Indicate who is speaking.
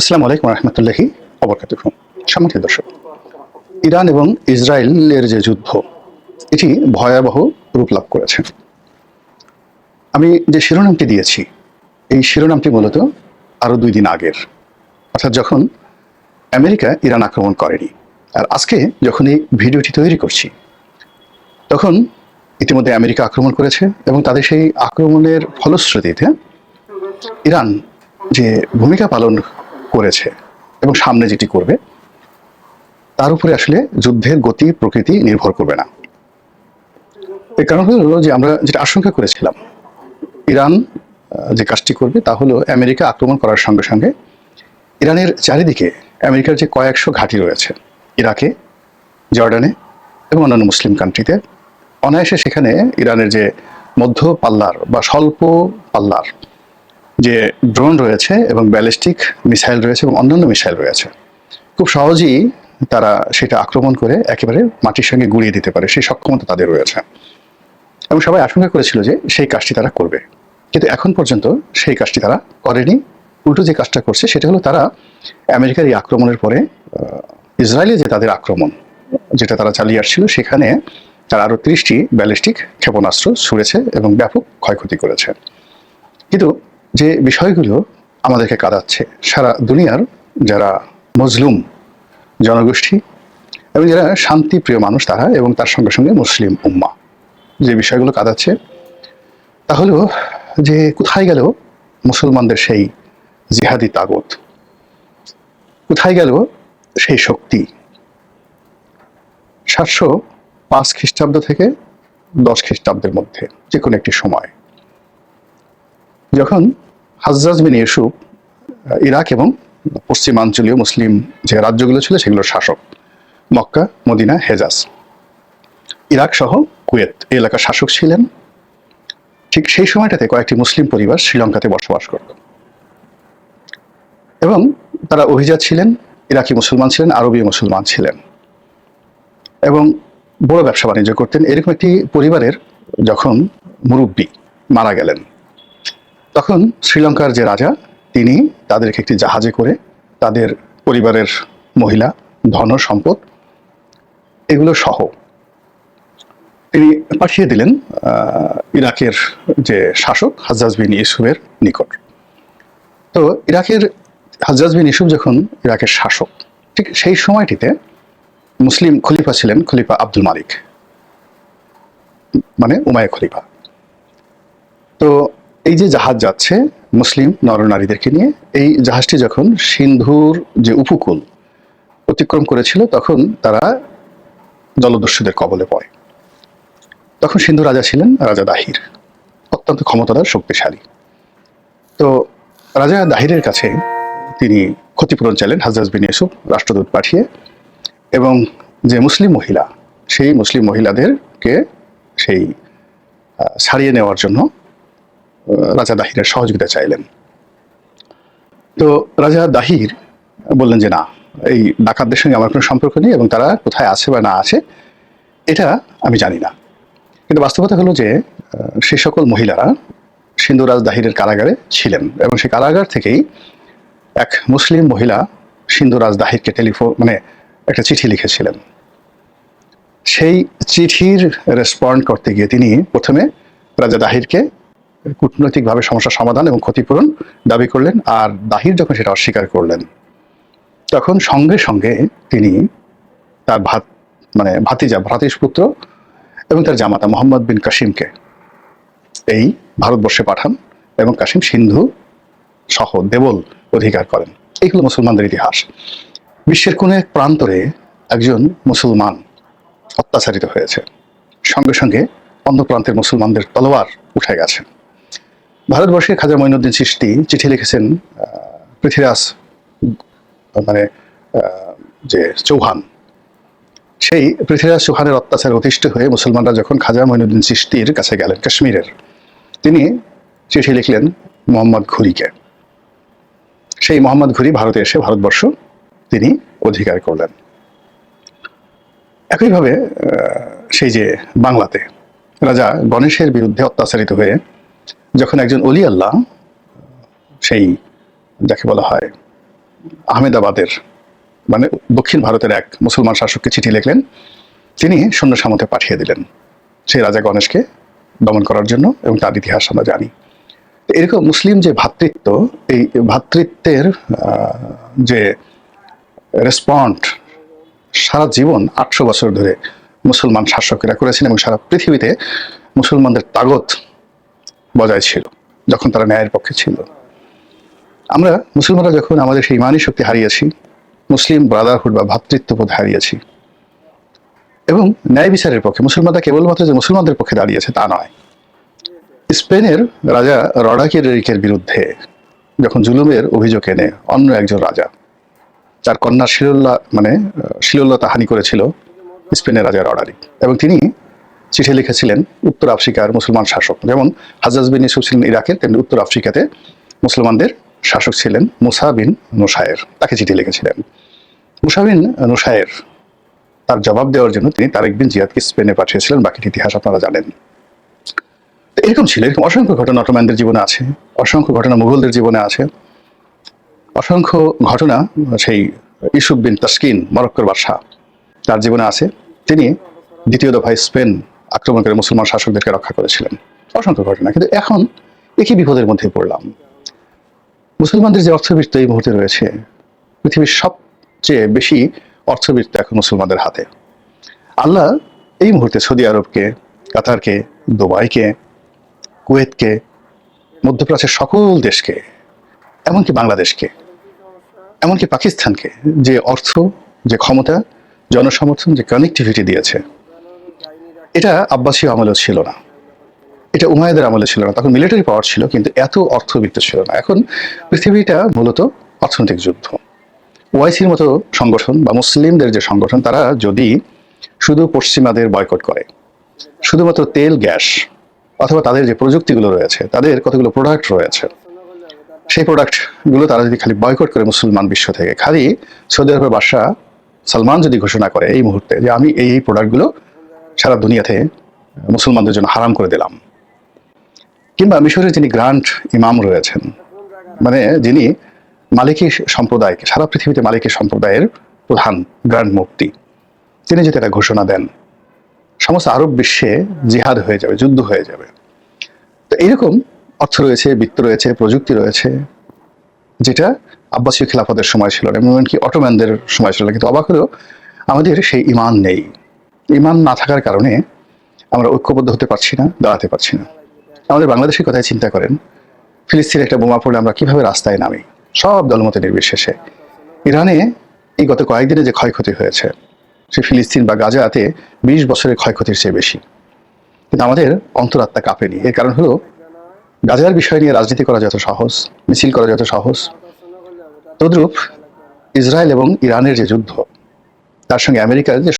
Speaker 1: আসসালামু আলাইকুম রহমতুল্লাহি অবরকাত সম্মানিত দর্শক, ইরান এবং ইসরায়েলের যে যুদ্ধ, এটি ভয়াবহ রূপ লাভ করেছে। আমি যে শিরোনামটি দিয়েছি, এই শিরোনামটি মূলত আরও দুই দিন আগের। অর্থাৎ যখন আমেরিকা ইরান আক্রমণ করেনি, আর আজকে যখন এই ভিডিওটি তৈরি করছি, তখন ইতিমধ্যে আমেরিকা আক্রমণ করেছে এবং তাদের সেই আক্রমণের ফলশ্রুতিতে ইরান যে ভূমিকা পালন করেছে এবং সামনে যেটি করবে, তার উপরে আসলে যুদ্ধের গতি, প্রকৃতি নির্ভর করবে না। এর কারণ হলো যে আমরা যেটা আশঙ্কা করেছিলাম, ইরান যে কাজটি করবে তা হলো আমেরিকা আক্রমণ করার সঙ্গে সঙ্গে ইরানের চারিদিকে আমেরিকার যে কয়েকশো ঘাঁটি রয়েছে, ইরাকে, জর্ডানে এবং অন্যান্য মুসলিম কান্ট্রিতে অনায়াসে সেখানে ইরানের যে মধ্য পাল্লার বা স্বল্প পাল্লার যে ড্রোন রয়েছে এবং ব্যালিস্টিক মিসাইল রয়েছে এবং অন্যান্য মিসাইল রয়েছে। খুব সহজেই তারা সেটা আক্রমণ করে একেবারে মাটির সঙ্গে গুঁড়িয়ে দিতে পারে, সেই সক্ষমতা তাদের রয়েছে। এবং সবাই আশঙ্কা করেছিল যে সেই কাজটি তারা করবে। কিন্তু এখন পর্যন্ত সেই কাজটি তারা করেনি। উল্টো যে কাজটা করছে সেটা হলো তারা আমেরিকার এই আক্রমণের পরে ইসরায়েলে যে তাদের আক্রমণ যেটা তারা চালিয়ে আসছিল, সেখানে তারা আরও ত্রিশটি ব্যালিস্টিক ক্ষেপণাস্ত্র ছুড়েছে এবং ব্যাপক ক্ষয়ক্ষতি করেছে। কিন্তু যে বিষয়গুলো আমাদেরকে কাঁদাচ্ছে, সারা দুনিয়ার যারা মজলুম জনগোষ্ঠী এবং যারা শান্তিপ্রিয় মানুষ তারা এবং তার সঙ্গে সঙ্গে মুসলিম উম্মা যে বিষয়গুলো কাঁদাচ্ছে তা হলো যে কোথায় গেল মুসলমানদের সেই জিহাদি তাগত? কোথায় গেল সেই শক্তি? সাতশো পাঁচ খ্রিস্টাব্দ থেকে দশ খ্রিস্টাব্দের মধ্যে যে কোনো একটি সময়। যখন হাজ্জাজ বিন ইউসুফ ইরাক এবং পশ্চিমাঞ্চলীয় মুসলিম যে রাজ্যগুলো ছিল সেগুলোর শাসক, মক্কা, মদিনা, হেজাজ। ইরাক সহ কুয়েত এই এলাকার শাসক ছিলেন। ঠিক সেই সময়টাতে কয়েকটি মুসলিম পরিবার শ্রীলঙ্কাতে বসবাস করত। এবং তারা অভিজাত ছিলেন, ইরাকি মুসলমান ছিলেন, আরবি মুসলমান ছিলেন। এবং বড় ব্যবসা বাণিজ্য করতেন। এরকম একটি পরিবারের যখন মুরব্বী মারা গেলেন তখন শ্রীলঙ্কার যে রাজা, তিনি তাদেরকে একটি জাহাজে করে তাদের পরিবারের মহিলা, ধন, সম্পদ এগুলো সহ তিনি পাঠিয়ে দিলেন ইরাকের যে শাসক হাজ্জাজ বিন ইউসুফের নিকট। তো ইরাকের হাজ্জাজ বিন ইউসুফ যখন ইরাকের শাসক, ঠিক সেই সময়টিতে মুসলিম খলিফা ছিলেন খলিফা আব্দুল মালিক মানে উমায় খলিফা। তো এই যে জাহাজ যাচ্ছে, মুসলিম নরনারীদেরকে নিয়ে, এই জাহাজটি যখন সিন্ধুর যে উপকূল অতিক্রম করেছিল, তখন তারা জলদস্যুদের কবলে পড়ে। তখন সিন্ধু রাজা ছিলেন রাজা দাহির, অত্যন্ত ক্ষমতাদার শক্তিশালী। তো রাজা দাহিরের কাছে তিনি ক্ষতিপূরণ চাইলেন হাজরাজ বিন ইউসুফ রাষ্ট্রদূত পাঠিয়ে, এবং যে মুসলিম মহিলা, সেই মুসলিম মহিলাদেরকে সেই ছাড়িয়ে নেওয়ার জন্য রাজা দাহিরের সহযোগিতা চাইলেন। তো রাজা দাহির বললেন যে, না, এই ডাকাতদের সঙ্গে আমার কোনো সম্পর্ক নেই এবং তারা কোথায় আছে বা না আছে, এটা আমি জানি না। কিন্তু বাস্তবতা হলো যে সে সকল মহিলারা সিন্ধুরাজ দাহিরের কারাগারে ছিলেন এবং সেই কারাগার থেকেই এক মুসলিম মহিলা সিন্ধুরাজ দাহিরকে টেলিফোন মানে একটা চিঠি লিখেছিলেন। সেই চিঠির রেসপন্ড করতে গিয়ে তিনি প্রথমে রাজা দাহিরকে কূটনৈতিকভাবে সমস্যার সমাধান এবং ক্ষতিপূরণ দাবি করলেন আর দাহির যখন সেটা অস্বীকার করলেন, তখন সঙ্গে সঙ্গে তিনি তার ভাত মানে ভাতিজা ভ্রাতিস পুত্র এবং তার জামাতা মোহাম্মদ বিন কাসিমকে এই ভারতবর্ষে পাঠান এবং কাসিম সিন্ধু সহ দেবল অধিকার করেন। এই এইগুলো মুসলমানদের ইতিহাস। বিশ্বের কোনো এক প্রান্তরে একজন মুসলমান অত্যাচারিত হয়েছে। সঙ্গে সঙ্গে অন্য প্রান্তের মুসলমানদের তলোয়ার উঠে গেছে। ভারতবর্ষে খাজা মঈনুদ্দিন সৃষ্টি চিঠি লিখেছেন পৃথ্বীরাজ মানে যে চৌহান। সেই পৃথ্বীরাজ চৌহানের অত্যাচারে অতিষ্ঠ হয়ে মুসলমানরা যখন খাজা মঈনুদ্দিন চিশতির কাছে গেলেন কাশ্মীরের, তিনি চিঠি লিখলেন মোহাম্মদ ঘুরিকে। সেই মোহাম্মদ ঘুরি ভারতে এসে ভারতবর্ষ তিনি অধিকার করলেন। একইভাবে সেই যে বাংলাতে রাজা গণেশের বিরুদ্ধে অত্যাচারিত হয়ে যখন একজন অলি আল্লাহ, সেই যাকে বলা হয় আহমেদাবাদের মানে দক্ষিণ ভারতের এক মুসলমান শাসককে চিঠি লিখলেন। তিনি সৈন্য সামতে পাঠিয়ে দিলেন সেই রাজা গণেশকে দমন করার জন্য এবং তার ইতিহাস আমরা জানি। এরকম মুসলিম যে ভ্রাতৃত্ব এই ভ্রাতৃত্বের যে রেসপন্ড সারা জীবন আটশো বছর ধরে মুসলমান শাসকেরা করেছেন এবং সারা পৃথিবীতে মুসলমানদের তাগত বজায় ছিল যখন তারা ন্যায়ের পক্ষে ছিল। আমরা মুসলমানরা যখন আমাদের সেই ইমানি শক্তি হারিয়েছি মুসলিম ব্রাদারহুড বা ভ্রাতৃত্ববোধ হারিয়েছি এবং ন্যায় বিচারের পক্ষে মুসলমানরা কেবলমাত্র যে মুসলমানদের পক্ষে দাঁড়িয়েছে তা নয় স্পেনের রাজা রডাকের বিরুদ্ধে যখন জুলুমের অভিযোগ এনে অন্য একজন রাজা যার কন্যা শিরোল্লা মানে আহ, শিরোল্লতা হানি করেছিল স্পেনের রাজা রডারিক এবং তিনি চিঠি লিখেছিলেন উত্তর আফ্রিকার মুসলমান শাসক। যেমন হাজাজ বিন ইউসুফ ছিলেন ইরাকের তেমনি উত্তর আফ্রিকাতে মুসলমানদের শাসক ছিলেন মুসা বিন নোসায়ের। তাকে চিঠি লিখেছিলেন। মুসা বিন নোসায়ের তার জবাব দেওয়ার জন্য তিনি তারেক বিন জিয়াদকে স্পেনে পাঠিয়েছিলেন, বাকির ইতিহাস আপনারা জানেন। এরকম ছিল, এরকম অসংখ্য ঘটনা অটোম্যানদের জীবনে আছে, অসংখ্য ঘটনা মুঘলদের জীবনে আছে। অসংখ্য ঘটনা সেই ইসুফ বিন তাস্কিন, মরক্কোর বাদশাহ, তার জীবনে আছে। তিনি দ্বিতীয় দফায় স্পেন আক্রমণ করে মুসলমান শাসকদেরকে রক্ষা করেছিলেন। অসংখ্য ঘটনা, কিন্তু এখন একই বিপদের মধ্যে পড়লাম। মুসলমানদের যে অর্থবৃত্ত এই মুহূর্তে রয়েছে, পৃথিবীর সবচেয়ে বেশি অর্থবৃত্ত এখন মুসলমানদের হাতে। আল্লাহ এই মুহূর্তে সৌদি আরবকে, কাতারকে, দুবাইকে, কুয়েতকে, মধ্যপ্রাচ্যের সকল দেশকে, এমনকি বাংলাদেশকে, এমনকি পাকিস্তানকে, যে অর্থ, যে ক্ষমতা, জনসমর্থন, যে কানেক্টিভিটি দিয়েছে এটা আব্বাসীয় আমলেও ছিল না। এটা উমায়দের আমলে ছিল না। তখন মিলিটারি পাওয়ার ছিল, কিন্তু এত অর্থবিত্ত ছিল না। এখন পৃথিবীটা মূলত অর্থনৈতিক যুদ্ধ। ওয়াইসির মতো সংগঠন বা মুসলিমদের যে সংগঠন, তারা যদি শুধু পশ্চিমাদের বয়কট করে, শুধুমাত্র তেল, গ্যাস, অথবা তাদের যে প্রযুক্তিগুলো রয়েছে, তাদের কতগুলো প্রোডাক্ট রয়েছে, সেই প্রোডাক্টগুলো তারা যদি খালি বয়কট করে মুসলমান বিশ্ব থেকে, খালি সৌদি আরবের বাদশাহ সালমান যদি ঘোষণা করে এই মুহূর্তে যে আমি এই এই প্রোডাক্টগুলো সারা দুনিয়াতে মুসলমানদের জন্য হারাম করে দিলাম। কিংবা মিশরের যিনি গ্রান্ট ইমাম রয়েছেন মানে যিনি মালিকী সম্প্রদায়কে, সারা পৃথিবীতে মালিকী সম্প্রদায়ের প্রধান গ্রান্ড মুক্তি তিনি যদি একটা ঘোষণা দেন, সমস্ত আরব বিশ্বে জিহাদ হয়ে যাবে, যুদ্ধ হয়ে যাবে। তো এইরকম অর্থ রয়েছে, বৃত্ত রয়েছে, প্রযুক্তি রয়েছে, যেটা আব্বাসীয় খেলাফতের সময় ছিল না, এমনকি অটোম্যানদের সময় ছিল না, কিন্তু অবাক হলেও আমাদের সেই ইমান নেই। ইমান না থাকার কারণে আমরা ঐক্যবদ্ধ হতে পারছি না, দাঁড়াতে পারছি না। আমাদের বাংলাদেশের কথায় চিন্তা করেন? ফিলিস্তিনে একটা বোমা পড়লে আমরা কীভাবে রাস্তায় নামি? সব দলমতে নির্বিশেষে। ইরানে এই গত কয়েকদিনে যে ক্ষয়ক্ষতি হয়েছে, সে ফিলিস্তিন বা গাজাতে বিশ বছরের ক্ষয়ক্ষতির চেয়ে বেশি। কিন্তু আমাদের অন্তরাত্মা কাঁপেনি। এর কারণ হলো, গাজার বিষয় নিয়ে রাজনীতি করা যত সহজ, মিছিল করা যত সহজ, তদ্রূপ ইসরায়েল এবং ইরানের যে যুদ্ধ, তার সঙ্গে আমেরিকার যে